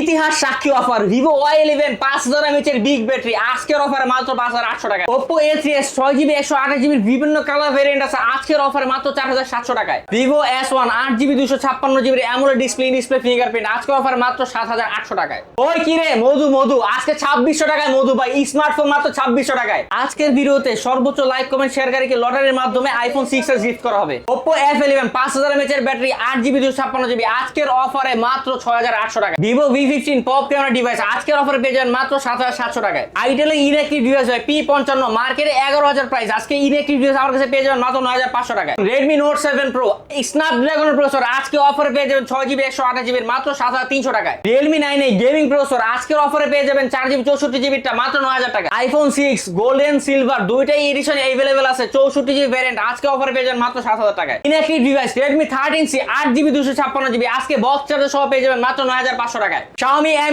ইতিহাস সাক্ষী offer Vivo Y eleven পাঁচ হাজার এমএচের বিগ ব্যাটারি আজকের অফারে মাত্র পাঁচ হাজার আটশো টাকা ওপো এ থ্রি এস ছয় জিবি একশো আঠাশ জিবির বিভিন্ন কালার ভেরিয়েন্ট আছে, আজকের অফারে মাত্র চার হাজার সাতশো টাকায়। ভিভো এস ওয়ান আট জিবি দুশো ছাপ্পান্ন জিবির অ্যামোলেড ডিসপ্লে ডিসপ্লে ফিঙ্গারপ্রিন্ট আজকের অফারে মাত্র সাত হাজার আটশো টাকায়। ওই কি রে, মধু মধু, আজকে ছাব্বিশশো টাকায় মধু ভাই স্মার্টফোন মাত্র ছাব্বিশশো টাকায়। আজকের ভিডিওতে সর্বোচ্চ লাইক কমেন্ট শেয়ারকারীকে লটারির মাধ্যমে আইফোন সিক্স এর গিফট করা হবে। ওপো এফ ইলেভেন পাঁচ হাজার এমএচ এর ব্যাটারি আট জিবি দুশো ছাপ্পান্ন জিবি আজকের অফারে মাত্র ছয় হাজার আটশো টাকা Vivo V fifteen pop camera device আজকের অফারে পেয়ে মাত্র সাত হাজার সাতশো টাকায়। আইটেল ইলেকট্রিক ডিভাইস হয় পি পঞ্চান্ন মার্কেটে এগারো হাজার প্রাইস আজকে ইলেকট্রিক ডিভাইস আমার কাছে পেয়ে যাবেন মাত্র নয় হাজার পাঁচশো টাকায়। রেডমি নোট সেভেন প্রো স্ন্যাপড্রাগনের প্রসেসর আজকে অফারে পেয়ে যাবেন ছয় জিবি একশো আঠাশ জিবির মাত্র সাত হাজার তিনশো টাকায়। রিয়েলমি নাইন এই গেমিং প্রসেসর আজকের অফারে পেয়ে যাবেন চার জিবি চৌষট্টি জিবিটা মাত্র নয় হাজার টাকা আইফোন সিক্স গোল্ডেন সিলভার দুইটাই এডিশন এভেলেবেল আছে, চৌষট্টি জিবি ভ্যারিয়েন্ট আজকে অফারে পেয়ে যাবেন মাত্র সাত হাজার টাকায়। Inactive device Redmi thirteen C আট জিবি দুশো ছাপ্পান্ন জিবি আজকে বক্স চার্জার সহ পেয়ে যাবেন মাত্র নয় হাজার পাঁচশো টাকায়।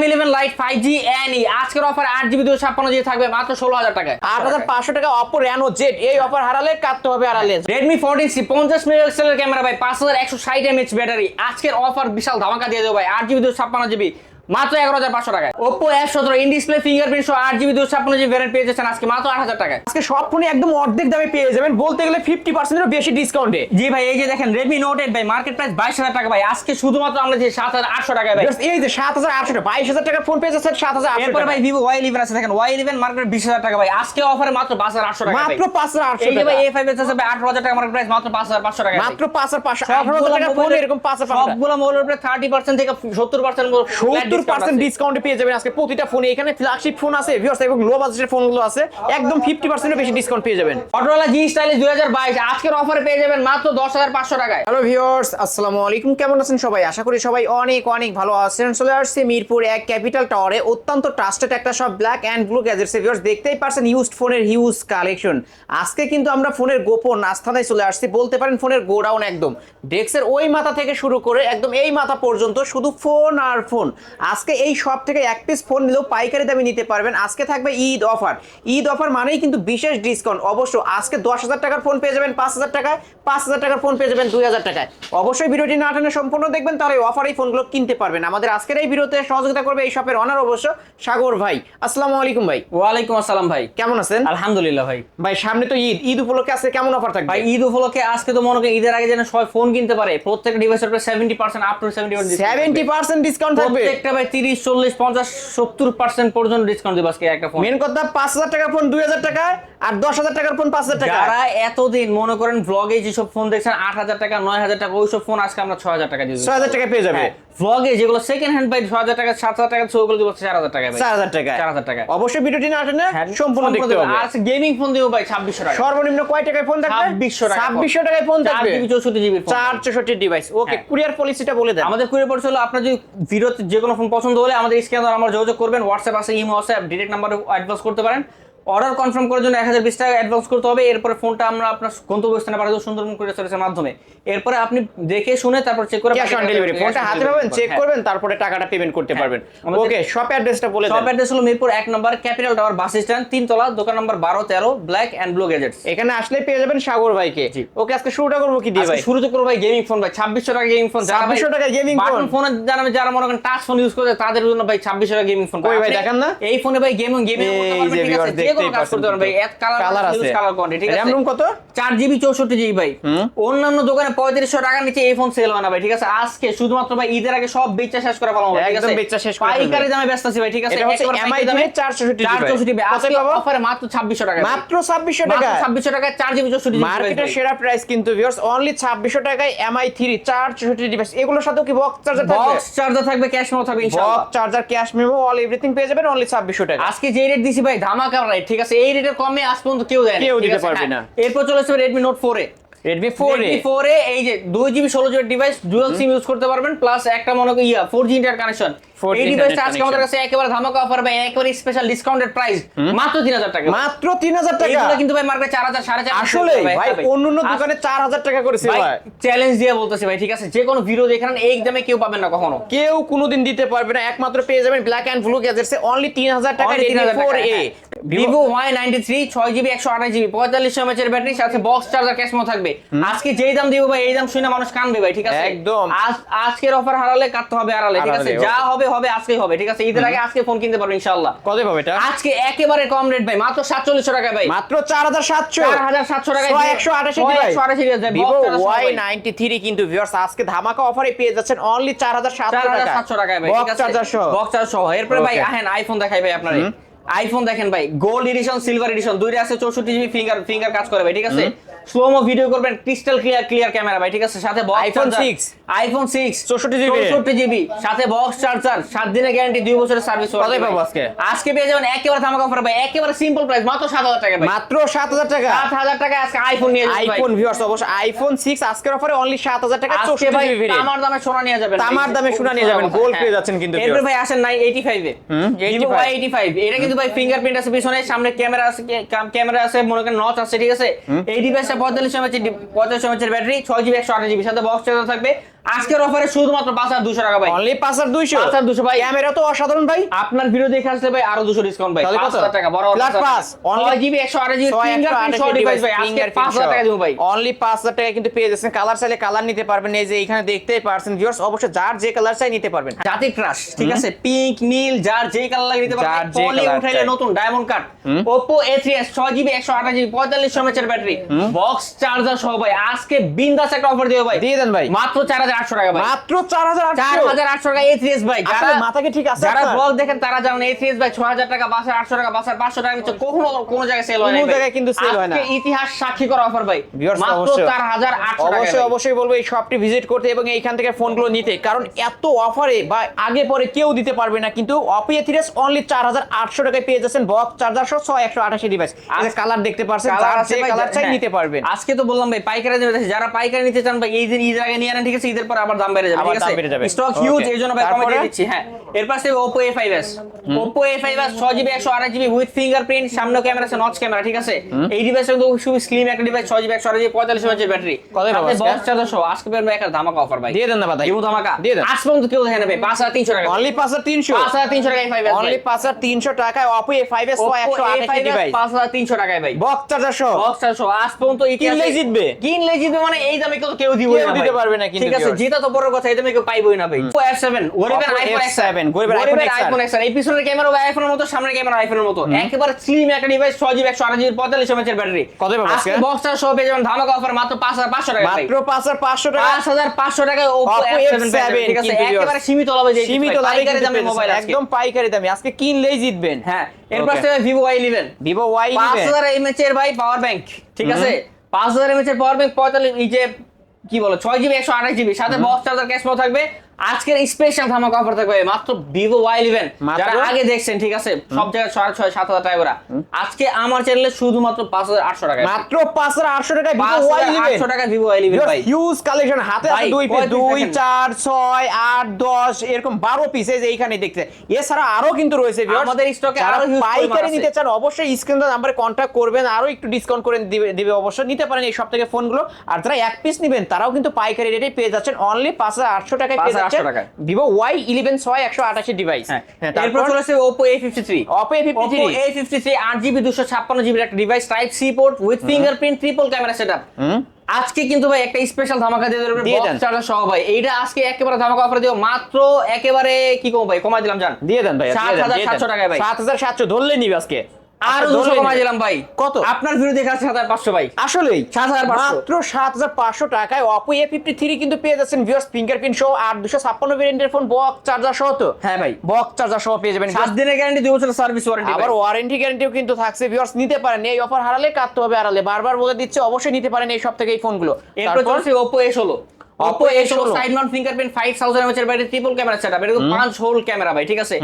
Eleven lite five G N আজকের অফারে আট জিবি দুশো ছাপ্পান্ন জিবি থাকবে মাত্র ষোলো হাজার টাকায়। আট হাজার পাঁচশো টাকা Oppo Reno Z এই অফার হারালে কাটতে হবে হারালে রেডমি ফোরটিন সি পঞ্চাশ মেগাপিক্সেলের ক্যামেরা ভাই পাঁচ mAh ব্যাটারি আজকের অফার বিশাল ধামাকা দিয়ে দেবো ভাই। আট জিবি দুশো ছাপ্পান্ন জিবি মাত্র এগারো হাজার পাঁচশো টাকায়। ওপো এফ সতেরো ইন ডিসপ্লে ফিঙ্গারপ্রিন্ট সহ আট জিবি দুশো ছাপ্পান্ন জিবি ভ্যারিয়েন্ট পেয়ে যাচ্ছেন আজকে মাত্র আট হাজার টাকায়। আজকে সব ফোনে একদম অর্ধেক দামে পেয়ে যাবেন বলতে গেলে ফিফটি পার্সেন্টেরও বেশি ডিসকাউন্টে জি ভাই এই যে দেখেন রেডমি নোট এইট ভাই মার্কেট প্রাইস বাইশ হাজার টাকা ভাই। আজকে শুধুমাত্র আমরা যে সাত হাজার আটশো টাকায় ভাই। এই যে সাত হাজার আটশো টাকা বাইশ হাজার টাকার ফোন পেয়ে যাচ্ছেন সাত হাজার আটশো এরপরে ভাই ভিভো ওয়াই ইলেভেন আছে। দেখেন ওয়াই ইলেভেন মার্কেট বিশ হাজার টাকা ভাই। আজকে অফারে মাত্র পাঁচ হাজার আটশো টাকা মাত্র পাঁচ হাজার আটশো টাকা ভাই এ ফাইভ এস আছে ভাই আঠারো হাজার টাকা মার্কেট প্রাইস মাত্র পাঁচ হাজার পাঁচশো টাকা মাত্র পাঁচ হাজার পাঁচশো আঠারো হাজার টাকা ফোন এরকম পাঁচ হাজার পাঁচশো সবগুলো মোবাইলের উপরে থার্টি পার্সেন্ট থেকে সত্তর পার্সেন্ট সত্তর পার্সেন্ট ডিসকাউন্টে পেয়ে যাবেন আজকে প্রতিটা ফোনে এখানে ফ্ল্যাগশিপ ফোন আছে ভিউয়ার্স এবং লো বাজেটের ফোনগুলো আছে। একদম ফিফটি পার্সেন্টের বেশি ডিসকাউন্ট পেয়ে যাবেন। অটোলা জি স্টাইলিশ দুই হাজার বাইশ আজকের অফারে পেয়ে যাবেন মাত্র দশ হাজার পাঁচশো টাকায়। হ্যালো ভিউয়ার্স আসসালামু আলাইকুম। কেমন আছেন সবাই? আশা করি সবাই অনেক অনেক ভালো আছেন। চলে আসছে মিরপুর এক ক্যাপিটাল টাওয়ারে অত্যন্ত ট্রাস্টেড একটা সব black and blue gadgets viewers দেখতেই পারছেন ইউজড ফোনের হিউজ কালেকশন আজকে কিন্তু আমরা ফোনের গোপন আস্থানায় চলে আসছি। বলতে পারেন ফোনের গোডাউন একদম। ডেস্কের ওই মাথা থেকে শুরু করে একদম এই মাথা পর্যন্ত শুধু ফোন আর ফোন আজকে এই সব থেকে এক পিস ফোন নিলেও পাইকারি দামে নিতে পারবেন। আজকে থাকবে ঈদ অফার ঈদ অফার মানেই কিন্তু বিশেষ ডিসকাউন্ট অবশ্য আজকে দশ হাজার টাকার ফোন পেয়ে যাবেন পাঁচ হাজার টাকায়। পাঁচ হাজার টাকার ফোন পেয়ে যাবেন দুই হাজার টাকায়। অবশ্যই ভিডিওটি না টানে সম্পূর্ণ দেখবেন তাহলে অফার এই ফোনগুলো কিনতে পারবেন। আমাদের আজকের এই ভিডিওতে সহযোগিতা করবে এই শপের অনার অবশ্য সাগর ভাই। আসসালামু আলাইকুম ভাই। ওয়ালাইকুম আসসালাম ভাই। কেমন আছেন? আলহামদুলিল্লাহ ভাই। ভাই সামনে তো ঈদ। ঈদ উপলক্ষে আজকে কেমন অফার থাকবে? ভাই ঈদ উপলক্ষে আজকে তো মনে করেন ঈদের আগে যেন সবাই ফোন কিনতে পারে। প্রত্যেকটা ডিভাইসের উপরে seventy percent up to seventy seventy percent discount থাকবে। প্রত্যেকটা ভাই তিরিশ চল্লিশ পঞ্চাশ সত্তর পার্সেন্ট পর্যন্ত ডিসকাউন্ট দেবো আজকে একটা ফোন মেন কথা পাঁচ হাজার টাকার ফোন দুই হাজার টাকায় আর দশ হাজার টাকার ফোন পাঁচ হাজার টাকা। যারা এতদিন মনে করেন ব্লগে যেসব ফোন দেখছেন আট হাজার টাকা নয় হাজার টাকা ওইসব ফোন আজকে আমরা ছয় হাজার টাকা দিয়ে ছয় হাজার টাকা পেয়ে যাবে। ব্লগে যেগুলো সেকেন্ড হ্যান্ড হাজার টাকা সাত হাজার টাকা ওগুলো দিব চার হাজার টাকা ভাই। টাকা চার হাজার টাকা অবশ্যই ভিডিওটি না টেনে সম্পূর্ণ দেখতে হবে। আর গেমিং ফোন দিব ভাই ছাব্বিশশো টাকা। সর্বনিম্ন কয় টাকায় ফোন থাকবে? 2600 টাকা টাকায় ফোন থাকবে। ডিভাইস ওকে হ্যাঁ। কুরিয়ার পলিসিটা বলে দেন। আমাদের কুরিয়ার পরিষেবা হলো আপনার যদি ভিডিওতে যে কোনো ফোন পছন্দ হলে আমাদের স্ক্যান আমার যোগাযোগ করবেন। হোয়াটসঅ্যাপ আছে ইমো আছে ডিরেক্ট নাম্বারে অ্যাডভান্স করতে পারেন। অর্ডার কনফার্ম করার জন্য এক হাজার বিশ টাকা অ্যাডভান্স করতে হবে। এরপরে ফোনটা আমরা আপনার গন্তব্যস্থানে পাঠাবো সুন্দরবন কুরিয়ার সার্ভিসের মাধ্যমে। এরপরে আপনি দেখে শুনে তারপর চেক করে ক্যাশ অন ডেলিভারি ফোনটা হাতে পাবেন চেক হ্যাঁ। করবেন তারপরে টাকাটা পেমেন্ট করতে পারবেন। ওকে শপ অ্যাড্রেসটা বলে দেন। অ্যাড্রেস হলো মিরপুর এক নম্বর ক্যাপিটাল টাওয়ার বাস স্ট্যান্ড তিনতলা দোকান নম্বর বারো তেরো ব্ল্যাক অ্যান্ড ব্লু গ্যাজেটস এখানে আসলে পেয়ে যাবেন সাগর ভাইকে। ওকে আজকে শুরুটা করব কি দিয়ে ভাই? শুরুতে করব ভাই গেমিং ফোন ভাই। ছাব্বিশশো টাকা গেমিং ফোন 2600 টাকায় gaming phone? ফোন যারা যারা মনে করেন টাচ ফোন ইউজ করে তাদের জন্য ভাই ছাব্বিশশো টাকা গেমিং ফোন ভাই, দেখান না? এই ফোনে ভাই গেমিং গেমিং করতে পারবেন যে ঠিক আছে? যে কোনো কাজ করতে পারবেন ভাই। এক কালার কালার আছে কালার কোয়ান্টিটি ঠিক র্যাম আছে? রুম কত? চার জিবি চৌষট্টি জিবি ভাই। অন্যান্য দোকানে পঁয়ত্রিশশো টাকার নিচে এই ফোন সেল হয় না ভাই ঠিক আছে? আজকে শুধুমাত্র ভাই ঈদের আগে সব বেচা শেষ করে ফেলাম ঠিক একদম বেচা শেষ করে পাইকারি দামে ব্যস্ত আছি ভাই ঠিক আছে? পাইকারি দামে দিয়ে 464 চার ভাই। চৌষট্টি ভাই কত আজকে অফারে মাত্র ছাব্বিশশো টাকা মাত্র ছাব্বিশশো টাকা ছাব্বিশশো টাকায় চার জিবি চৌষট্টি মার্কেটের সেরা প্রাইস কিন্তু ভিউয়ার্স অনলি ছাব্বিশশো টাকায় এমআই থ্রি চার চৌষট্টি ডিভাইস এগুলোর সাথেও কি বক্স চার্জার থাকবে? বক্স চার্জার থাকবে ক্যাশ মেমো থাকবে ইনশাআল্লাহ box charger cash memo all everything পেয়ে যাবেন অনলি ছাব্বিশশো টাকা আজকে যে রেট দিছি ভাই ধামাকা রেট ঠিক আছে? এই রেটের কমে আজ পর্যন্ত কেউ দেয় না, কেউ দিতে পারবে হ্যাঁ। না। এরপর চলে আসবে Redmi note four A. Four Redmi four A এই যে দুই জিবি ষোলো GB device dual SIM use করতে পারবেন প্লাস একটা মনে করি yeah four G inter connection এই ডিভাইসটা আজকে আমাদের কাছে একেবারে ধামাকা অফার ভাই একেবারে স্পেশাল ডিসকাউন্টেড প্রাইস মাত্র তিন হাজার টাকা। মাত্র তিন হাজার টাকা? এইগুলো কিন্তু ভাই মার্কেটে চার হাজার সাড়ে চার হাজার আসলে ভাই ভাই। অন্য অন্য দোকানে চার হাজার টাকা করেছে ভাই চ্যালেঞ্জ দিয়ে বলতেছি ভাই ঠিক আছে? যে কোনো ভিডিও দেখেন এই দামে কেউ পাবেন না কখনো। কেউ কোনোদিন দিতে পারবে না একমাত্র পেয়ে যাবেন black and blue gadgets only তিন হাজার টাকা Only রেডমি 3000 ফোর টাকা, এ হ্যাঁ। ভিভো ওয়াই নাইনটি থ্রি ছয় জিবি একশো আঠাশ জিবি পঁয়তাল্লিশ এমএচের ব্যাটারি সাথে বক্স চার্জার ক্যাশমো থাকবে। আজকে যেই দাম দিব ভাই এই দাম শুনে মানুষ কানবে ভাই ঠিক আছে? একদম। আজ- আজকের অফার হারালে কাটতে হবে আড়ালে ঠিক আছে? যা হবে হবে আজকেই হবে ঠিক আছে? ঈদের আগে আজকে ফোন কিনতে পারবেন ইনশাআল্লাহ। কত পাবে এটা? আজকে একেবারে কম রেট ভাই মাত্র সাতচল্লিশশো টাকা ভাই। মাত্র চার হাজার সাতশো। চার হাজার সাতশো ছয় একশো আঠাশি একশো আঠাশি ভিভো ওয়াই নাইনটি থ্রি কিন্তু ভিউয়ার্স আজকে ধামাকা অফারে পেয়ে যাচ্ছেন অনলি চার হাজার সাতশো টাকা সাতশো টাকায় ভাই বক্স চার্জার সহ। বক্স চার্জার সহ। এরপরে ভাই আহেন আইফোন দেখাই ভাই আপনারে। আইফোন দেখেন ভাই গোল্ড এডিশন সিলভার এডিশন দুইটা আছে, চৌষট্টি জিবি ফিঙ্গার ফিঙ্গার কাজ করে ভাই, ঠিক আছে? স্লোমো ভিডিও করবেন ক্রিস্টাল ক্লিয়ার ক্লিয়ার ক্যামেরা ভাই ঠিক আছে? সাথে iPhone 6 আইফোন সিক্স 64 GB চৌষট্টি জিবি সাথে বক্স চার্জার সাত দিনের গ্যারান্টি দুই বছরের সার্ভিস কতই পাবো আজকে? আজকে পেয়ে যাবেন একেবারে ধামাকা অফার ভাই একেবারে সিম্পল প্রাইস মাত্র সাত হাজার টাকা ভাই। মাত্র সাত হাজার টাকা? সাত হাজার টাকা আজকে আইফোন নিয়ে যাবেন আইফোন ভিউয়ার্স অবশ্যই আইফোন সিক্স আজকের অফারে অনলি সাত হাজার টাকা আজকে চৌষট্টি ভাই জিবি ভেরিয়েন্ট তামার দামে সোনা নিয়ে যাবেন তামার দামে সোনা নিয়ে যাবেন, gold পেয়ে যাচ্ছেন কিন্তু হ্যাঁ। এরপর ভাই আসেন নাই 85 এ। 85 Y85 এটা কিন্তু ভাই ফিঙ্গারপ্রিন্ট আছে পিছনে সামনে ক্যামেরা আছে ক্যামেরা আছে মনে করেন নচ আছে ঠিক আছে? এই ডিভাইসটা 45 এমএচ 45 এমএচ এর ব্যাটারি ছয় জিবি 128 জিবি সাথে বক্স চার্জার থাকবে। আজকের অফারে শুধুমাত্র 5200 টাকা ভাই। অনলি পাঁচ হাজার দুইশো? 5200 ভাই। ক্যামেরা তো অসাধারণ ভাই। আপনার ভিডিও দেখে আসলে ভাই আরও 200 ডিসকাউন্ট ভাই। কত? 5000 টাকা বড় pass, only 6 জিবি 128 জিবি ছয় একশো ডিভাইস ভাই। আজকে fingerprint 5000 টাকা। দেবো ভাই। অনলি পাঁচ হাজার টাকা কিন্তু পেয়ে যাচ্ছেন। কালার চাইলে কালার নিতে পারবেন। এই যে এখানে দেখতেই পারছেন ভিউয়ার্স অবশ্যই যার যে কালার চাই নিতে পারবেন। জাতি ক্রাশ ঠিক আছে? পিঙ্ক নীল যার যে কালার লাগে নিতে পারবেন। পলি উঠাইলে নতুন diamond cut Oppo A3s 6GB 128GB 45 mAh battery box charger সহ ভাই। আজকে বিন্দাস একটা অফার দিও ভাই। দিয়ে দেন ভাই। মাত্র 4800 টাকা ভাই। মাত্র চার হাজার আটশো। টাকা A3s ভাই। যারা আসলে ঠিক আছে যারা ব্লগ দেখেন তারা জানেন A3s ভাই 6000 টাকা 5800 টাকা 500 টাকা নিচে কখনো কোনো জায়গায় সেল হয় না কোনো জায়গায় কিন্তু sell হয় না। ইতিহাস সাক্ষী করা অফার ভাই। মাত্র অবশ্যই। 4800 টাকা অবশ্যই অবশ্যই বলব এই শপটি ভিজিট করতে এবং এইখান থেকে ফোনগুলো নিতে। কারণ এত অফারে বা আগে পরে কেউ দিতে পারবে না কিন্তু অনলি চার হাজার আটশো টাকায় পেয়ে যাচ্ছেন বক্স চার্জার সহ ছয় একশো আঠাশি ডিভাইস কালার দেখতে পারছেন কালার চাই হ্যাঁ। নিতে পারবেন। আজকে তো বললাম ভাই পাইকারি যারা পাইকারি নিতে চান ভাই এই দিন ঈদের আগে নিয়ে আনেন ঠিক আছে ঈদের পর আবার দাম বেড়ে যাবে ঠিক আছে? স্টক হিউজ এই জন্য ভাই কমে? দিয়ে দিচ্ছি হ্যাঁ। এরপর আছে Oppo A5s Oppo A5s 6GB 128GB with fingerprint সামনে ক্যামেরা আছে নচ ক্যামেরা ঠিক আছে? এই ডিভাইসটা কিন্তু খুবই স্লিম একটা device 6GB 128GB 45 mAh battery পাবো আজকে? বক্স চার্জার সহ আজকে বের একটা ধামাকা অফার ভাই। দিয়ে দেন না বাদাই ইমু ধামাকা। দিয়ে দেন। আজ পর্যন্ত কেউ দেখে নেবে 5300 টাকা। অনলি পাঁচ হাজার তিনশো? 5300 টাকা A5s অনলি পাঁচ হাজার তিনশো টাকায় ছয় একশো আঠাশি ডিভাইস 5300 টাকায় ভাই। বক্স চার্জার সহ? বক্স চার্জার সহ। আজ পর্যন্ত কিনলেই জিতবে। কিনলেই জিতবে মানে এই দামে কেউ কেউ দিব কেউ দিতে পারবে না কিন্তু ঠিক আছে viewers। জিতা তো বড় কথা দামে কেউ পাইবই না ভাই। Oppo F7 গরিবের আইফোন F7, X7 গরিবের আইফোন XR এই পিছনের ক্যামেরা ভাই আইফোনের মতো সামনের ক্যামেরা আইফোনের মতো। একেবারে স্লিম একটা ডিভাইস 6GB 128GB 45 mAh এর ব্যাটারি কত পাবো আজকে? আজকে? বক্স সহ পেয়ে যাবেন ধামাকা অফার মাত্র 5500 টাকা মাত্র পাঁচ হাজার পাঁচশো টাকা? 5500 টাকায় Oppo Oppo F7 F7 পেয়ে যাবেন, ঠিক আছে? একেবারে সীমিত লাভে যে সীমিত পাইকারি দামে মোবাইল একদম পাইকারি দামে। আজকে কিনলেই জিতবেন। হ্যাঁ এরপর. আছে Vivo Y11 ভিভো ওয়াই পাঁচ হাজার এমএচ এর ভাই পাওয়ার ব্যাংক ঠিক আছে? পাঁচ হাজার এমএচ এর পাওয়ার ব্যাংক পঁয়তাল্লিশ এই যে কি বলো? ছয় জিবি একশো আঠাশ জিবি সাথে বক্স চার্জার ক্যাশ থাকবে। আজকের স্পেশাল ধামাকা অফার থাকবে মাত্র ভিভো ওয়াই ইলেভেন যারা আগে দেখছেন ঠিক আছে? সব জায়গায় ছয় ছয় সাত হাজার টাকা করে। আজকে আমার চ্যানেলে শুধুমাত্র পাঁচ হাজার আটশো টাকা মাত্র পাঁচ হাজার আটশো টাকায় ভিভো ওয়াই হাজার আটশো টাকা ভিভো ওয়াই ইলেভেন ভাই। হিউজ কালেকশন হাতে আছে দুই পিস দুই চার ছয় আট দশ এরকম বারো পিস এই যে এইখানে দেখতে। এছাড়া আরও কিন্তু রয়েছে। আমাদের স্টকে আরও পাইকারি নিতে চান অবশ্যই স্ক্রিন নাম্বারে কন্ট্যাক্ট করবেন। আরও একটু ডিসকাউন্ট করে দিবে দিবে অবশ্যই। নিতে পারেন এই সব থেকে ফোনগুলো আর যারা এক পিস নেবেন তারাও কিন্তু পাইকারি রেটে পেয়ে যাচ্ছেন। অনলি পাঁচ হাজার আটশো টাকায় পেয়ে 5,800 যাচ্ছেন টাকায়। ভিভো ওয়াই ইলেভেন ছয় একশো আঠাশি ডিভাইস এরপর তারপর? চলে আসছে Oppo A53 Oppo A fifty Oppo A53 আট জিবি দুশো ছাপ্পান্ন জিবির একটা device type C port with fingerprint triple camera setup আজকে কিন্তু ভাই একটা স্পেশাল ধামাকা দিয়ে দেবে। চার্জার সহ ভাই। এইটা আজকে একেবারে ধামাকা অফার দিও। মাত্র একেবারে কি কম ভাই? কমাই দিলাম জান। দিয়ে দেন ভাই 7,700 টাকায় ভাই। সাত হাজার সাতশো ধরলে নিবে আজকে। আর আজকে দুশো কমাই দিলাম ভাই। কত? আপনার ভিডিও দেখে আছে সাত হাজার পাঁচশো ভাই। আসলেই? 7,500 মাত্র সাত হাজার পাঁচশো টাকায় অপো এ ফিফটি থ্রি কিন্তু পেয়ে যাচ্ছেন ভিউস ফিঙ্গারপ্রিন্ট সহ আর দুশো ছাপ্পান্ন ভেরিয়েন্টের ফোন বক্স চার্জার সহ তো? হ্যাঁ ভাই। বক্স চার্জার সহ পেয়ে যাবেন। সাত দিনের গ্যারান্টি দুই সার্ভিস ওয়ারেন্টি আবার ওয়ারেন্টি গ্যারান্টিও কিন্তু থাকছে। ভিউয়ার্স নিতে পারেন। এই অফার হারালে কাটতে হবে হারালে বারবার বলে দিচ্ছে অবশ্যই নিতে পারেন এই সব থেকে এই ফোনগুলো এরপর চলছে Oppo A16 Oppo Oppo A16 A16 side mount fingerprint 5000 mAh এর ব্যাটারি ট্রিপল ক্যামেরা সেটআপ এটা পাঁচ হোল ক্যামেরা ভাই ঠিক আছে?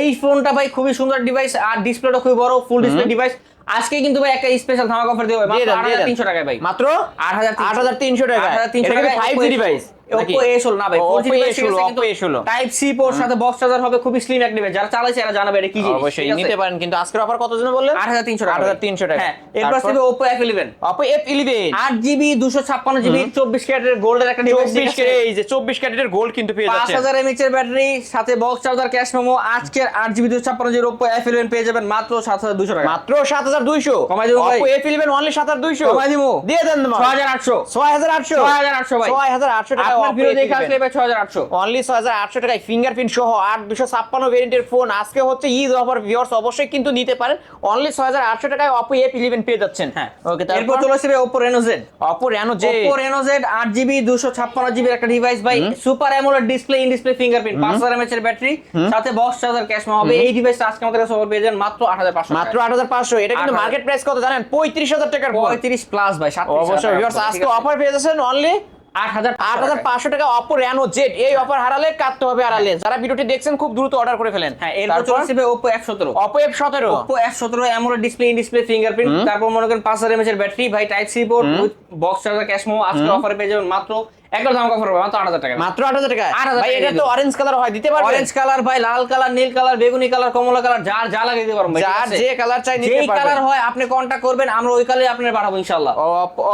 এই ফোনটা ভাই খুবই সুন্দর ডিভাইস আর ডিসপ্লেটা খুবই বড় ফুল ডিসপ্লে ডিভাইস আজকে কিন্তু ভাই একটা স্পেশাল ধামাকা অফার দেবে মাত্র দেন, দিয়ে দেন। 8300 টাকায় ভাই। মাত্র 8300 আট হাজার তিনশো টাকা 8300 এটা কিন্তু টাকায় ফাইভ জি ডিভাইস নাকি? Oppo A16 না ভাই Oppo A16, Oppo A16 type C port সাথে বক্স চার্জার হবে খুবই স্লিম এক ডিভাইস যারা চালাইছে এরা জানাবে এটা কি জিনিস অবশ্যই নিতে পারেন কিন্তু আজকের অফার কত জন্য বললেন 8300 টাকা 8300 টাকা। হ্যাঁ এরপর? আসবে Oppo F11 Oppo F11 8 GB 256 GB 24 ক্যারেটের গোল্ডের একটা ডিভাইস 24 কে এই যে 24 ক্যারেটের গোল্ড কিন্তু পেয়ে যাচ্ছেন। হাজার এমএচ এর ব্যাটারি সাথে বক্স চার্জার ক্যাশ মেমো আজকের আট জিবি দুশো ছাপ্পান্ন জিবি ওপো এফ ইলেভেন পেয়ে যাবেন মাত্র সাত হাজার দুশো টাকা। মাত্র 7200 কমাই দেবো ভাই। Oppo F11 অনলি 7200 কমাই দিবো। দিয়ে দেন না ছয় হাজার আটশো। 6800 ছয় হাজার আটশো ভাই। 6800 টাকা আপনার Oppo ভিডিও দেখে F11 আসলে ভাই ছয় হাজার আটশো। অনলি ছয় হাজার আটশো টাকায় ফিঙ্গারপ্রিন্ট সহ আট দুশো ছাপ্পান্ন ভেরিয়েন্টের ফোন আজকে হচ্ছে ঈদ অফার ভিউয়ার্স অবশ্যই কিন্তু নিতে পারেন। অনলি ছয় হাজার আটশো টাকায় অপো এফ ইলেভেন পেয়ে যাচ্ছেন। হ্যাঁ। ওকে তারপর চলে আসবে Oppo Reno Z Oppo Reno যে ওপো রেনো জেড আট জিবি দুশো ছাপ্পান্ন জিবি একটা ডিভাইস ভাই। Super AMOLED display in display fingerprint পাঁচ হাজার এমএচ এর ব্যাটারি সাথে বক্স চার্জার ক্যাশ হবে। এই ডিভাইসটা আজকে আমাদের কাছে পেয়ে যাবেন মাত্র আট হাজার পাঁচশো মাত্র আট হাজার পাঁচশো। এটা কিন্তু মার্কেট প্রাইস কত জানেন? পঁয়ত্রিশ হাজার টাকার পঁয়ত্রিশ প্লাস ভাই অবশ্যই আজকে অফার পেয়ে যাচ্ছেন অনলি আট হাজার আট হাজার পাঁচশো টাকা অপো রেনো জেড এই অফার হারালে কাটতে হবে হারালে যারা ভিডিওটি দেখছেন খুব দ্রুত অর্ডার করে ফেলেন। হ্যাঁ এরপর চলে আসবে ওপো এফ সতেরো। অপো এফ সতেরো। ওপো এফ সতেরো AMOLED display in display fingerprint তারপর মনে করেন পাঁচ হাজার এমএচ এর ব্যাটারি ভাই type C port with box charger cash memo আজকে অফারে পেয়ে যাবেন মাত্র একবার দাম অফার মাত্র আট হাজার টাকা। মাত্র আট হাজার টাকা ভাই এটা তো অরেঞ্জ কালার হয় দিতে পারবেন অরেঞ্জ কালার ভাই লাল কালার নীল কালার বেগুনি কালার কমলা কালার যার যা লাগে দিতে পারব যার যে কালার চাই নিতে যেই কালার হয় আপনি কন্টাক্ট করবেন আমরা ওই কালারে আপনার পাঠাবো ইনশাআল্লাহ।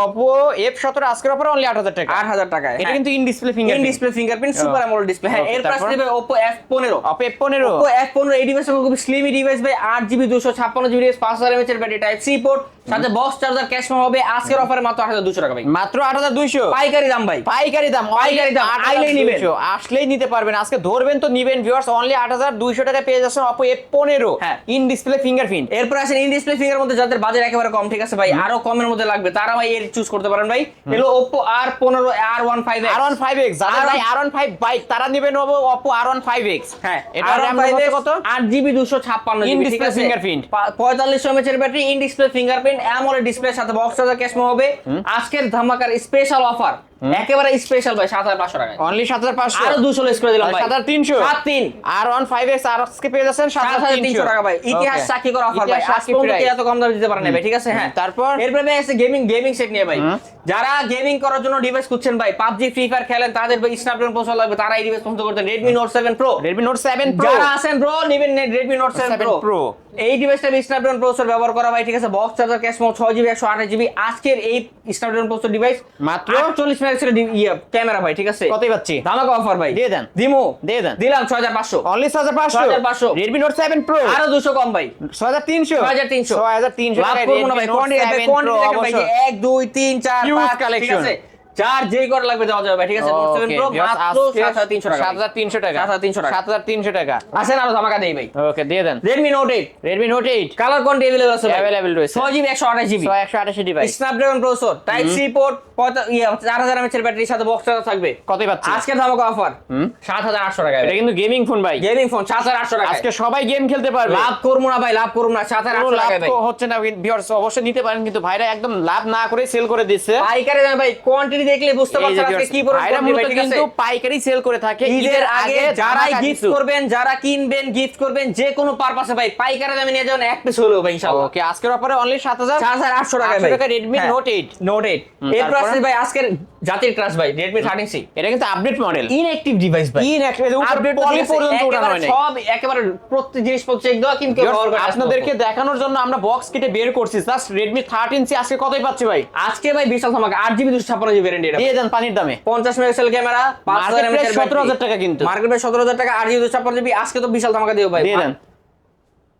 অপো এফ সতেরো আজকের অফার অনলি আট হাজার টাকা। আট হাজার টাকায় এটা কিন্তু in display in display fingerprint super AMOLED display হ্যাঁ এর প্রাইস দেবে ওপো এফ পনেরো। অপো এফ পনেরো। ওপো এফ পনেরো এই ডিভাইস খুব স্লিম ডিভাইস ভাই আট জিবি দুশো ছাপ্পান্ন জিবি পাঁচ হাজার এমএচ এর ব্যাটারি টাইপ সি পোর্ট সাথে বক্স চার্জার ক্যাশ হবে আজকের অফারে মাত্র আট হাজার দুশো টাকা ভাই। মাত্র আট হাজার দুইশো। পাইকারি দাম ভাই। পাইকারি দাম পাইকারি দাম, আইলেই নিবেন। 8,200 আসলেই নিতে পারবেন। আজকে ধরবেন তো নিবেন ভিউয়ার্স অনলি টাকা পেয়ে যাচ্ছেন হ্যাঁ। ইন ডিসপ্লে ফিঙ্গারপ্রিন্ট এরপর আসেন ইন ডিসপ্লে ফিঙ্গার মধ্যে যাদের বাজেট একেবারে কম ঠিক আছে ভাই? আরও কমের মধ্যে লাগবে। তারা ভাই এর চুজ করতে পারেন ভাই। Five R one five X যাদের ভাই আর ওয়ান ফাইভ বাইক তারা নিবেন Oppo R one five X হ্যাঁ এটা আর RAM কত? আট জিবি দুশো ছাপ্পান্ন In জিবি ঠিক display আছে? fingerprint। পঁয়তাল্লিশ এমএচ এর battery in display fingerprint AMOLED display সাথে বক্স চার্জার ক্যাশ হবে। আজকের ধামাকার স্পেশাল অফার একেবারে স্পেশাল ভাই সাত হাজার পাঁচশো অনলি সাত হাজার পাঁচশো? আরও দুশো লেস করে দিলাম ভাই। সাত হাজার তিনশো? সাত তিন। আর ওয়ান ফাইভ এক্স আর আজকে পেয়ে যাচ্ছেন সাত হাজার তিনশো টাকা ভাই। ইতিহাস সাক্ষী করা অফার ভাই। আজ পর্যন্ত এত কম দামে দিতে পারে না ভাই ঠিক আছে? হ্যাঁ। তারপর? এরপরে ভাই আছে গেমিং গেমিং সেট নিয়ে ভাই। যারা গেমিং করার জন্য ডিভাইস খুঁজছেন ভাই পাবজি ফ্রি ফায়ার খেলেন তাদের ভাই স্ন্যাপড্রাগন প্রসেসর লাগবে তারা এই ডিভাইস পছন্দ করতেন। Redmi note seven pro Redmi note seven pro যারা আছেন ব্রো নিবেন Redmi note seven 7 pro Pro। এই ডিভাইসটা স্ন্যাপড্রাগন প্রসেসর ব্যবহার করা ভাই ঠিক আছে? বক্স চার্জার ক্যাশ মো ছয় জিবি একশো আঠাশ জিবি আজকের এই স্ন্যাপড্রাগন প্রসেসর ডিভাইস মাত্র? আটচল্লিশ মেগাপিক্সেলের ইয়ে ক্যামেরা ভাই ঠিক আছে? কতই পাচ্ছি? ধামাকা অফার ভাই। দিয়ে দেন। দিমু। দিয়ে দেন। দিলাম ছয় হাজার পাঁচশো অনলি ছয় হাজার পাঁচশো। 6500 রেডমি নোট সেভেন প্রো আরও দুশো কম ভাই। ছয় হাজার তিনশো। 6300 ছয় হাজার তিনশো লাভ করব না ভাই কোয়ান্টিটি ভাই কোয়ান্টিটি দেখেন ভাই যে এক দুই তিন চার Huge চার যেই কর লাগবে দেওয়া যাবে ঠিক আছে? নোট সেভেন প্রো মাত্র সাত হাজার তিনশো টাকা সাত হাজার তিনশো টাকা। 7,300 টাকা। সাত হাজার তিনশো টাকা। আসেন আরও ধামাকা দেই ভাই। ওকে দিয়ে দেন। Redmi note eight Redmi note eight colour quantity available আছে Available রয়েছে। ছয় জিবি একশো আঠাশ জিবি ছয় একশো আঠাশি device Snapdragon processor type C port চার হাজার এমএচের ব্যাটারির সাথে বক্স চার্জার থাকবে। কতই পাচ্ছি আজকের ধামাকা অফার সাত হাজার আটশো টাকা এটা কিন্তু গেমিং ফোন ভাই। গেমিং ফোন সাত হাজার আটশো টাকা আজকে সবাই গেম খেলতে পারবে। লাভ করব না ভাই লাভ করব না। সাত হাজার কোনো আটশো লাভ টাকা ভাই হচ্ছে না ভিউয়ার্স অবশ্যই নিতে পারেন কিন্তু ভাইরা একদম লাভ না করে সেল করে দিচ্ছে। পাইকারি ভাই কোয়ান্টিটি দেখলে বুঝতে পারছ পারছেন আজকে কি মূলত কিন্তু পাইকারি সেল করে থাকে। ঈদের আগে যারা গিফট করবেন যারা কিনবেন গিফট করবেন যে কোনো পারপাসে ভাই পাইকারি দামে নিয়ে যাবেন এক পিস হলেও ভাই ইনশাআল্লাহ। ওকে আজকের অফারে অনলি সাত হাজার চার হাজার আটশো টাকা 800 টাকা Redmi Note 8 নোট এইট হুম, এরপর আসছে ভাই আজকের জাতির ক্লাস ভাই রেডমি থার্টিন সি এটা কিন্তু আপডেট মডেল ইনঅ্যাক্টিভ ডিভাইস ভাই। ইন একটা আপডেট পলি পর্যন্ত উঠানো হয় নাই সব একেবারে প্রত্যেক জিনিসপত্র চেক দেওয়া কিন্তু আপনাদেরকে দেখানোর জন্য আমরা বক্স কেটে বের করছি। জাস্ট রেডমি থার্টিন সি আজকে কতই পাচ্ছি ভাই? আজকে ভাই বিশাল ধামাকা আট জিবি দুশো ছাপ্পান্ন জিবি ভ্যারিয়েন্ট এটা। দিয়ে দেন পানির দামে। পঞ্চাশ মেগাপিক্সেল ক্যামেরা পাঁচ হাজার Market price 17,000 টাকা কিন্তু। মার্কেট প্রাইস সতেরো হাজার টাকা আট জিবি দুশো ছাপ্পান্ন জিবি আজকে তো বিশাল ধামাকা দিও ভাই। দিয়ে দেন।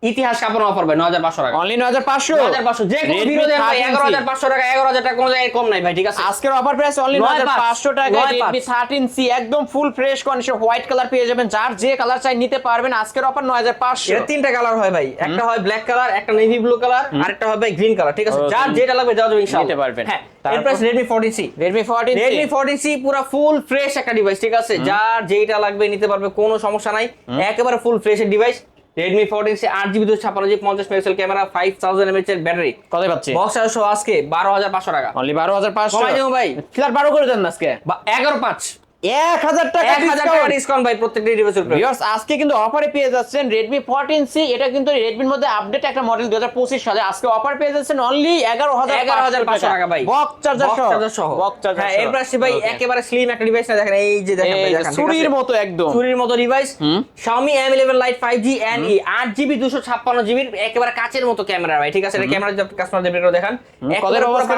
ইতিহাস কাপড় অফার ভাই নয় হাজার পাঁচশো টাকা। অনলি নয় হাজার পাঁচশো? নয় হাজার পাঁচশো যে কোনো Redmi ভিডিও দেন ভাই 13C এগারো হাজার পাঁচশো টাকা এগারো হাজার টাকা কোনো জায়গায় কম নাই ভাই ঠিক আছে? আজকের অফার প্রাইস অনলি নয় নয় হাজার পাঁচ। পাঁচশো টাকা নয় রেডমি পাঁচ। একদম full fresh condition white colour পেয়ে যাবেন। যার যে কালার চাই নিতে পারবেন আজকের অফার নয় হাজার পাঁচশো। তিনটা কালার হয় ভাই একটা হয় ব্ল্যাক কালার একটা নেভি ব্লু কালার আর একটা হবে গ্রিন কালার ঠিক আছে? যার যেটা লাগবে যাওয়া যাবে ইনশাআল্লাহ। নিতে পারবেন। হ্যাঁ? এরপর Redmi fourteen Redmi fourteen C পুরো ফুল ফ্রেশ একটা ডিভাইস ঠিক আছে? যার যেটা লাগবে নিতে পারবে কোনো সমস্যা নাই। একেবারে ফুল ফ্রেশ এর ডিভাইস রেডমি ফোরটিন সি আট জিবি দুশো ছাপ্পান্ন জিবি পঞ্চাশ megapixel camera five thousand mAh এর ব্যাটারি কত পাচ্ছি? বক্স আজকে বারো হাজার পাঁচশো টাকা। অনলি বারো হাজার পাঁচশো। ভাই। ফ্ল্যাট বারো করে দেন আজকে। বা এগারো পাঁচ। এক হাজার টাকা এক হাজার টাকা ডিসকাউন্ট ভাই প্রত্যেকটা ডিভাইসের উপরে ভিউয়ার্স আজকে কিন্তু অফারে পেয়ে যাচ্ছেন Redmi 14C এটা কিন্তু Redmi এর মধ্যে আপডেট একটা মডেল 2025 সালে। আজকে অফার পেয়ে যাচ্ছেন অনলি 11500 এগারো হাজার পাঁচশো টাকা। ভাই। বক্স চার্জার Box সহ। charger সহ। বক্স চার্জার হ্যাঁ এরপর আসছি ভাই একেবারে স্লিম একটা ডিভাইস না দেখেন এই যে দেখেন ভাই, দেখেন, চুরির মতো একদম। চুরির মতো device Xiaomi M11 Lite 5G NE 8GB 256GB একেবারে কাচের মতো ক্যামেরা ভাই ঠিক আছে? এটা ক্যামেরা কাস্টমারদের বের দেখান। একেবারে অবস্থা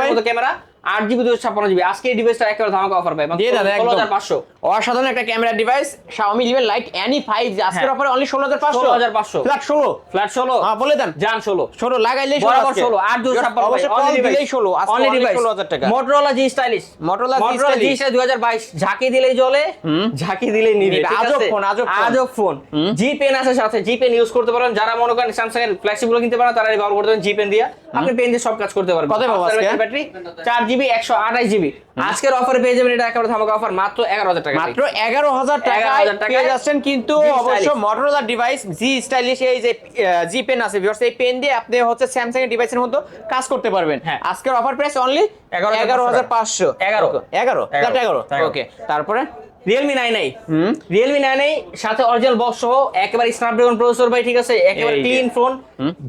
মতো ক্যামেরা 8GB 256GB আজকে এই ডিভাইসটা একেবারে ধামাকা অফার ভাই দিয়ে দেন একদম। 16500 অসাধারণ একটা ক্যামেরা ডিভাইস 11 Lite NE 5 আজকের হ্যাঁ। অফারে অনলি 16500 16500 ফ্ল্যাট 16 ফ্ল্যাট 16 হ্যাঁ বলে দেন। 16 ষোলো। লাগাইলেই বরাবর 16 8 256 অবশ্যই কল দিলেই ষোলো অনলি ডিভাইস ষোলো হাজার টাকা। Motorola G stylish Motorola G Motorola G Stylish। Style 2022 ঝাঁকি দিলেই জ্বলে ঝাঁকি দিলেই নিবে। আজব ফোন, আজব ফোন। আজব ফোন জি পেন আছে সাথে। জি পেন ইউজ করতে পারেন। যারা মনে করেন স্যামসাং এর ফ্ল্যাগশিপ কিনতে পারেন তারা ব্যবহার করতে পারেন জি পেন দিয়ে। আপনি পেন দিয়ে সব কাজ করতে পারবেন। কত পাবো? ব্যাটারি 4 জিবি 128 জিবি আজকের অফারে পেয়ে যাবেন এটা একেবারে ধামাকা অফার মাত্র 11000 টাকা মাত্র এগারো হাজার টাকা পেয়ে যাচ্ছেন কিন্তু অবশ্য মটোরোলা ডিভাইস জি স্টাইলিশ এই যে জি পেন আছে ভিউয়ার্স এই পেন দিয়ে আপনি হচ্ছে স্যামসাং এর ডিভাইসের মধ্যে কাজ করতে পারবেন। হ্যাঁ। আজকের অফার প্রাইস অনলি 11,500 এগারো হাজার পাঁচশো। এগারো। এগারো এগারো। ওকে তারপরে? Realme nine I Realme nine I সাথে অরিজিনাল বক্স সহ একেবারে স্ন্যাপড্রাগন প্রসেসর ভাই ঠিক আছে? একেবারে ক্লিন ফোন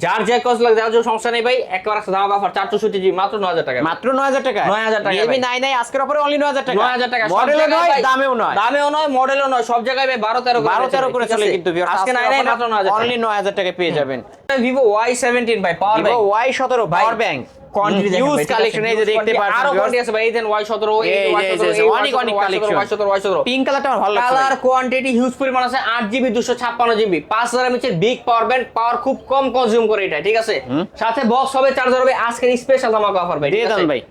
যার যে কস লাগে যার যে সমস্যা নেই ভাই। একেবারে ধামাকা অফার চার চৌষট্টি জিবি মাত্র নয় হাজার টাকা। মাত্র নয় হাজার টাকা? 9,000 টাকা রিয়েলমি ভাই। নাইন আই আজকের অফারে অনলি নয় হাজার টাকা। নয় হাজার টাকা। মডেলও নয় দামেও নয়। দামেও নয় মডেলও নয় সব জায়গায় ভাই বারো তেরো বারো তেরো করে চলে কিন্তু। আজকে নাইন আই মাত্র নয় হাজার অনলি নয় হাজার টাকা পেয়ে যাবেন। ভিভো ওয়াই সেভেন্টিন ভাই পাওয়ার ব্যাংক ওয়াই সতেরো power bank quantity use collection এই যে দেখতে পাচ্ছেন আরও কোয়ান্টিটি আছে ভাই দেন এই অনেক অনেক কালেকশন পিঙ্ক কালারটা আমার ভালো লাগছে। কালার কোয়ান্টিটি হিউজ পরিমাণ বিগ পাওয়ার ব্যাংক পাওয়ার খুব কম কনজিউম করে এটা ঠিক আছে? সাথে বক্স হবে চার্জার হবে আজকের স্পেশাল ধামাকা অফার ভাই দিয়ে দেন? ভাই।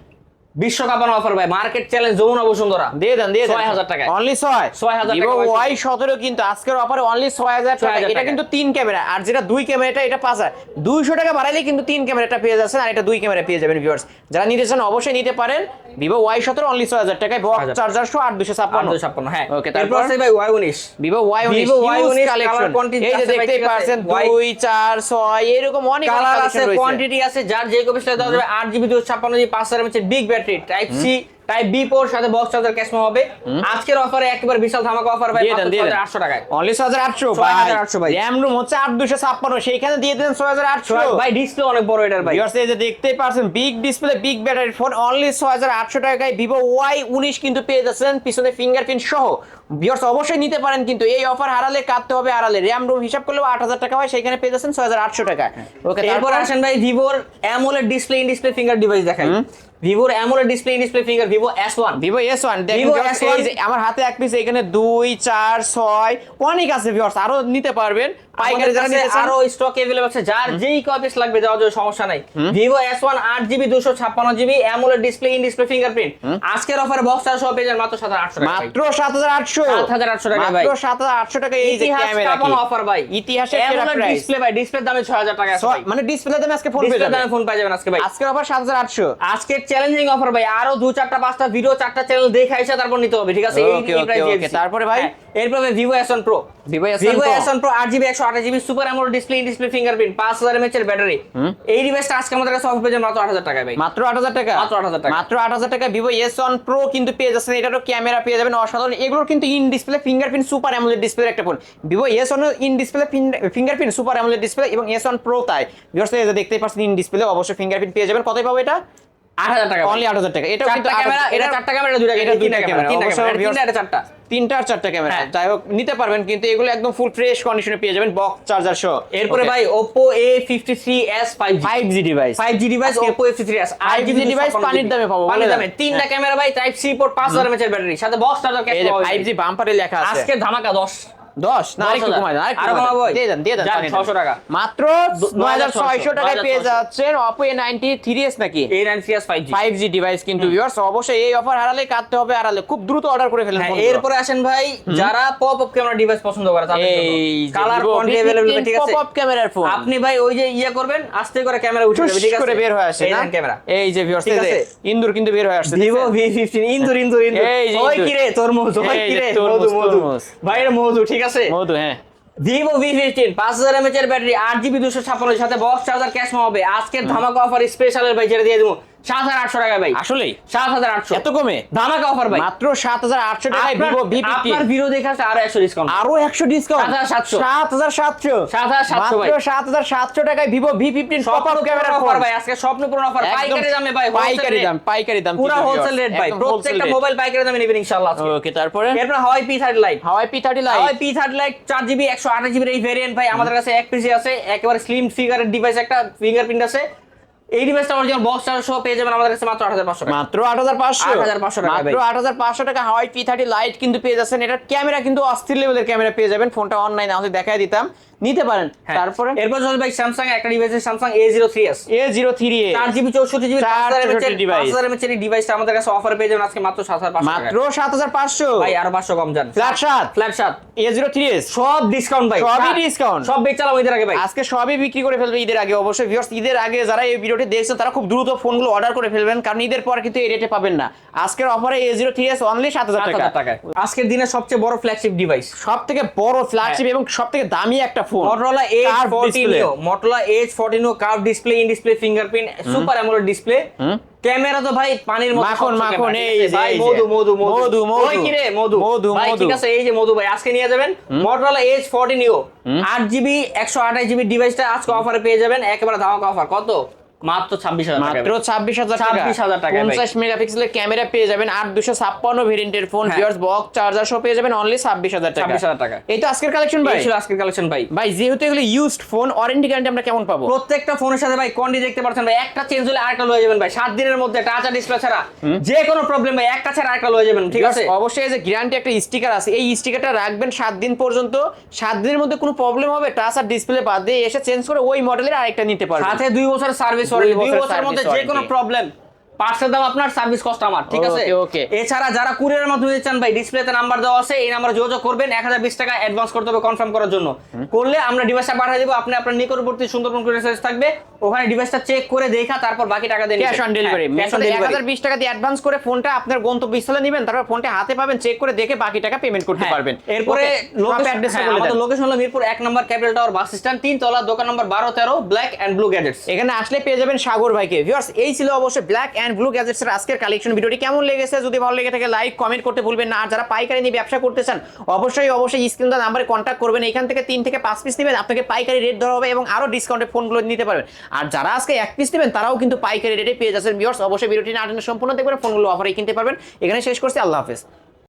বিশ্বকাপানো অফার ভাই। Market challenge Jamuna Bashundhara. দিয়ে দেন দিয়ে দেন। 6,000 টাকায়। অনলি ছয়? 6,000 ভিভো টাকা ওয়াই সতেরো কিন্তু আজকের অফারে অনলি ছয় হাজার টাকা। এটা কিন্তু তিন ক্যামেরা আর যেটা দুই ক্যামেরাটা এটা পাঁচ হাজার। দুইশো টাকা বাড়াইলে কিন্তু তিন ক্যামেরাটা পেয়ে যাচ্ছেন আর এটা দুই ক্যামেরা পেয়ে যাবেন ভিউয়ার্স যারা নিতে চান অবশ্যই নিতে পারেন। ভিভো ওয়াই সতেরো অনলি ছয় হাজার টাকায়। বক্স চার্জার আট দুশো ছাপ্পান্ন। ছাপ্পান্ন হ্যাঁ। ওকে তারপর? আছে ভাই ওয়াই উনিশ। ভিভো ওয়াই উনিশ Vivo Y19 কালেকশন এই যে দেখতেই Y- দুই চার ছয় এরকম অনেক কালার আছে কোয়ান্টিটি আছে যার যে কপি দেওয়া যাবে আট জিবি দুশো ছাপ্পান্ন জিবি পাঁচ হাজার big battery type C type B port সাথে বক্স চার্জার ক্যাশ হবে। আজকের অফারে একেবারে বিশাল ধামাকা অফার ভাই দিয়ে দেন দিয়ে দেন। আটশো টাকায়। অনলি ছয় হাজার আটশো 6,800 ভাই। র্যাম রুম হচ্ছে আট দুশো ছাপ্পান্ন সেইখানে দিয়ে দেন ছয় হাজার আটশো ভাই ডিসপ্লে অনেক বড় এটার ভাই। ভিউয়ার্স এই যে দেখতেই পারছেন big display big battery phone only ছয় হাজার আটশো টাকায় ভিভো ওয়াই উনিশ কিন্তু পেয়ে যাচ্ছেন পিছনে ফিঙ্গারপ্রিন্ট সহ। ভিউয়ার্স অবশ্যই নিতে পারেন কিন্তু এই অফার হারালে কাটতে হবে হারালে। র্যাম রুম হিসাব করলেও আট হাজার টাকা হয় সেখানে পেয়ে যাচ্ছেন ছয় হাজার আটশো টাকা ওকে তারপর আসেন ভাই ভিভোর AMOLED display in display finger device দেখাই। ভিভোর AMOLED display display finger Vivo S one Vivo S one Vivo S1 আমার হাতে এক পিস এখানে দুই চার ছয় অনেক আছে ভিউয়ার্স আরও নিতে পারবেন। পাইকারি যারা নিতে আরও স্টক এভেলেবল আছে যার যেই কপিস লাগবে সমস্যা নাই। জিবি দুশো ছাপ্পান্ন GB AMOLED display in display fingerprint আজকের অফারে বক্স সহ পেয়ে মাত্র সাত হাজার আটশো টাকা মাত্র সাত হাজার আটশো। 7,800 টাকা ভাই। মাত্র সাত হাজার আটশো টাকা এই যে ইতিহাস ক্যামেরা অফার ভাই। সেরা প্রাইস ডিসপ্লে ভাই ডিসপ্লের দামে ছয় হাজার টাকা আছে মানে ডিসপ্লে দামে আজকে ফোন পেয়ে যাবেন। দামে ফোন পাই যাবেন আজকে ভাই। আজকের অফার সাত হাজার আটশো। আজকের চ্যালেঞ্জিং অফার ভাই। আরও দু চারটা পাঁচটা ভিডিও চারটা চ্যানেল দেখে এসে তারপর নিতে হবে ঠিক আছে? এই প্রাইস তারপরে ভাই? হ্যাঁ, এরপরে Vivo S1 Vivo Pro। S pro আট জিবি একশো আঠাশ GB super AMOLED display display fingerprint পাঁচ হাজার এমএচ এর ব্যাটারি এই ডিভাইসটা আজকে আমাদের কাছে অফার পেয়ে যাবেন মাত্র আট হাজার টাকায় ভাই। মাত্র আট হাজার টাকা? মাত্র 8,000 টাকা। মাত্র আট হাজার টাকা ভিভো এস ওয়ান প্রো কিন্তু পেয়ে যাচ্ছেন। এটারও ক্যামেরা পেয়ে যাবেন অসাধারণ। এগুলোর কিন্তু in display fingerprint super AMOLED display একটা phone Vivo S one in display fingerprint super AMOLED display এবং এস ওয়ান প্রো তাই। ভিউয়ার্স এই দেখতেই পাচ্ছেন ইন ডিসপ্লে অবশ্যই ফিঙ্গারপ্রিন্ট পেয়ে যাবেন। কতই পাবো এটা? আট হাজার টাকা অনলি আট হাজার টাকা। এটা কিন্তু ক্যামেরা এটা চারটা ক্যামেরা দুইটা এটা দুইটা ক্যামেরা। তিনটা এটা চারটা। তিনটা আর চারটা ক্যামেরা। হ্যাঁ। যাই হোক নিতে পারবেন কিন্তু এগুলো একদম ফুল ফ্রেশ কন্ডিশনে পেয়ে যাবেন বক্স চার্জার সহ। এরপরে ভাই Oppo A53s 5G five G device 5G device Oppo A53s 5G device পানির দামে পাবো, পানির দামে। তিনটা ক্যামেরা ভাই টাইপ সি পোর্ট 5000 mAh এর ব্যাটারি সাথে বক্স চার্জার এই যে ফাইভ জি বাম্পারে লেখা আছে। আজকে ধামাকা 10 দশ না আরেকটু 10,000 কমাই দেন আরেকটু আরো কমাই কমাবো? দেন। দিয়ে দেন দিয়ে দেন যান, পানির 600 দাম। টাকা। মাত্র দু- 9600 টাকায় পেয়ে 9600 যাচ্ছেন Oppo A93s নাকি A93s 5G 5G ডিভাইস কিন্তু ভিউয়ার্স অবশ্যই এই অফার হারালে কাটতে হবে হারালে খুব দ্রুত অর্ডার করে ফেলেন হ্যাঁ, এরপরে আসেন ভাই যারা পপ আপ ক্যামেরা ডিভাইস পছন্দ করে তাদের এই কালার কোয়ান্টিটি अवेलेबल ঠিক আছে পপ ক্যামেরার ফোন আপনি ভাই ওই যে ইয়া করবেন আস্তে করে ক্যামেরা উঠে যাবে ঠিক আছে করে বের হয়ে আসে এই না দেন ক্যামেরা এই যে ভিউয়ার্স ঠিক আছে? ইন্দুর কিন্তু বের হয়ে আসছে ভিভো দেখছেন? ভি ফিফটিন ইন্দুর ইন্দুর ইন্দুর এই যে ওই ইন্দুর। কিরে তরমুজ ওই এই যে কিরে তরমুজ, মধু মধু তরমুজ। ভাই এটা মধু ঠিক আছে? মধু হ্যাঁ। ভিভো ভি ফিফটিন পাঁচ হাজার এমএচ এর ব্যাটারি আট জিবি দুশো ছাপ্পান্ন সাথে বক্স চার্জার ক্যাশ হবে। আজকের ধামাকা অফার স্পেশাল ভাই ছেড়ে দিয়ে দেবো। সাত হাজার আটশো টাকা ভাই। আসলেই? সাত হাজার আটশো। এত কমে? ধামাকা অফার ভাই। মাত্র সাত হাজার আটশো টাকায় ভিভো ভি আপনার ভিডিও দেখে আসলে আরও একশো ডিসকাউন্ট আরও একশো ডিসকাউন্ট 7,700 সাত হাজার সাতশো। 7,700 ভাই। মাত্র সাত হাজার সাতশো টাকায় Vivo V fifteen up camera offer ভাই আজকে স্বপ্ন পূরণ অফার পাইকারি দামে ভাই পাইকারি দাম পাইকারি দাম পুরো হোলসেল রেট ভাই। প্রত্যেকটা মোবাইল পাইকারি দামে নেবেন ইনশাআল্লাহ ওকে তারপরে? এরপর Huawei P thirty lite Huawei P thirty lite Huawei P thirty lite চার জিবি একশো আঠাশ জিবির এই ভেরিয়েন্ট ভাই। আমাদের কাছে এক পিসি আছে। একেবারে স্লিম ফিগারের ডিভাইস একটা ফিঙ্গারপ্রিন্ট আছে। এই ডিভাইসটা অরিজিনাল বক্স চার্জার সহ পেয়ে যাবেন আমাদের কাছে মাত্র আট হাজার পাঁচশো টাকা। মাত্র আট হাজার পাঁচশো? 8,500 টাকা মাত্র ভাই। আট হাজার পাঁচশো টাকা। হাওয়াই পি থার্টি লাইট কিন্তু পেয়ে যাচ্ছেন। এটা ক্যামেরা কিন্তু অস্থির লেভেলের ক্যামেরা পেয়ে যাবেন। ফোনটা অনলাইন আমাদের দেখাই দিতাম। নিতে পারেন। হ্যাঁ। তারপরে? এরপর চলবে ভাই স্যামসাং একটা device Samsung A zero three S A zero three চার জিবি চৌষট্টি জিবি 464 device। এই ডিভাইসটা আমাদের কাছে অফার পেয়ে যাবেন আজকে মাত্র সাত হাজার পাঁচশো মাত্র সাত হাজার পাঁচশো? ভাই আরও পাঁচশো কম যান। ফ্ল্যাট সাত ফ্ল্যাট সাত এ জিরো থ্রি এস সব ডিসকাউন্ট ভাই। সবই হ্যাঁ। discount। সব বেচালাম ঈদের আগে ভাই। আজকে সবই বিক্রি করে ফেলবে ঈদের আগে অবশ্যই ভিউয়ার্স ঈদের আগে যারা এই ভিডিওটি দেখছেন তারা খুব দ্রুত ফোনগুলো অর্ডার করে ফেলবেন কারণ ঈদের পর কিন্তু এই রেটে পাবেন না। আজকের অফারে A zero three S only সাত হাজার টাকা আজকের দিনে সবচেয়ে বড় ফ্ল্যাগশিপ ডিভাইস সব থেকে বড় ফ্ল্যাগশিপ এবং সব থেকে দামি একটা phone. Motorola Edge Curved 14 display। Neo Motorola Edge 14 Neo curve display in display fingerprint super AMOLED display camera তো ভাই পানির মতো মাখন, মাখন, এই যে, ভাই মধু মধু মধু। মধু। ওই কি রে মধু? মধু, ভাই ঠিক আছে এই যে মধু ভাই আজকে নিয়ে যাবেন? Motorola Edge 14 Neo 8 GB 128 GB ডিভাইসটা আজকে অফারে পেয়ে যাবেন একেবারে ধামাকা অফার কত? মাত্র 26000 টাকা মাত্র ছাব্বিশ হাজার টাকা। 26,000 টাকায় ভাই। পঞ্চাশ মেগাপিক্সেলের ক্যামেরা পেয়ে যাবেন দুশো ছাপ্পান্ন ভেরিয়েন্টের ফোন। বক্স চার্জার সহ পেয়ে যাবেন অনলি ছাব্বিশ হাজার টাকা। 26,000 টাকা। এই তো আজকের কালেকশন ভাই। ছিল আজকের কালেকশন ভাই। ভাই যেহেতু এগুলো ইউজড ফোন ওয়ারেন্টি গ্যারান্টি আমরা কেমন পাবো? প্রত্যেকটা ফোনের সাথে ভাই কন্ডি দেখতে পাচ্ছেন ভাই একটা চেঞ্জ হলে আরেকটা লয়ে যাবেন ভাই। সাত দিনের মধ্যে টাচ আর ডিসপ্লে ছাড়া যে কোনো প্রবলেম ভাই একটা ছাড়া আরেকটা লয়ে যাবেন ঠিক আছে? অবশ্যই এই যে গ্যারান্টি একটা স্টিকার আছে এই স্টিকারটা রাখবেন সাত দিন পর্যন্ত। সাত দিনের মধ্যে কোনো প্রবলেম হবে টাচ আর ডিসপ্লে বাদ দিয়ে এসে চেঞ্জ করে ওই মডেলের আরেকটা নিতে পারবেন। সাথে দুই বছরের সার্ভিস দুই বছরের মধ্যে যে কোনো প্রবলেম পার্সের দাম আপনার সার্ভিস কস্ট আমার ঠিক আছে? Okay. এছাড়া যারা কুরিয়ারের মাধ্যমে চান ভাই ডিসপ্লেতে নাম্বার দেওয়া আছে এই নাম্বারে যোগাযোগ করবেন এক হাজার বিশ টাকা অ্যাডভান্স করতে হবে কনফার্ম করার জন্য। করলে আমরা ডিভাইসটা পাঠিয়ে দেবো আপনি আপনার নিকটবর্তী সুন্দরবন কুরিয়ার সার্ভিস থাকবে ওখানে ডিভাইসটা চেক করে দেখা তারপর বাকি টাকা দিয়ে ক্যাশ অন ডেলিভারি এক হাজার বিশ টাকা দিয়ে অ্যাডভান্স করে ফোনটা আপনার গন্তব্যস্থলে নেবেন তারপর ফোনটা হাতে পাবেন চেক করে দেখে বাকি টাকা পেমেন্ট করতে পারবেন। হ্যাঁ। এরপরে বলে আমাদের লোকেশন হলো মিরপুর এক নম্বর ক্যাপিটাল টাওয়ার বাস স্ট্যান্ড তিন তলা দোকান নম্বর বারো তেরো ব্ল্যাক অ্যান্ড ব্লু গ্যাজেটস এখানে আসলে পেয়ে যাবেন সাগর ভাইকে। ভিউয়ার্স এই ছিল অবশ্যই ব্ল্যাক অ্যান্ড ব্লু গ্যাজেটসের আজকের কালেকশন ভিডিওটি কেমন লেগেছে? যদি ভালো লেগে থাকে লাইক কমেন্ট করতে ভুলবেন না। আর যারা পাইকারি নিয়ে ব্যবসা করতে চান, অবশ্যই অবশ্যই স্ক্রিন দা নাম্বারে কন্ট্যাক্ট করবেন। এখান থেকে তিন থেকে পাঁচ পিস নেবেন। আপনাকে পাইকারি রেট ধরা হবে এবং আরও ডিসকাউন্টে ফোনগুলো নিতে পারবেন। আর যারা আজকে এক পিস নেবেন, তারাও কিন্তু পাইকারি রেটে পেয়ে যাচ্ছেন। ভিউয়ার্স অবশ্যই ভিডিওটি না সম্পূর্ণ দেখবেন ফোনগুলো অফারে কিনতে পারবেন। এখানে শেষ করছি। আল্লাহ হাফেজ।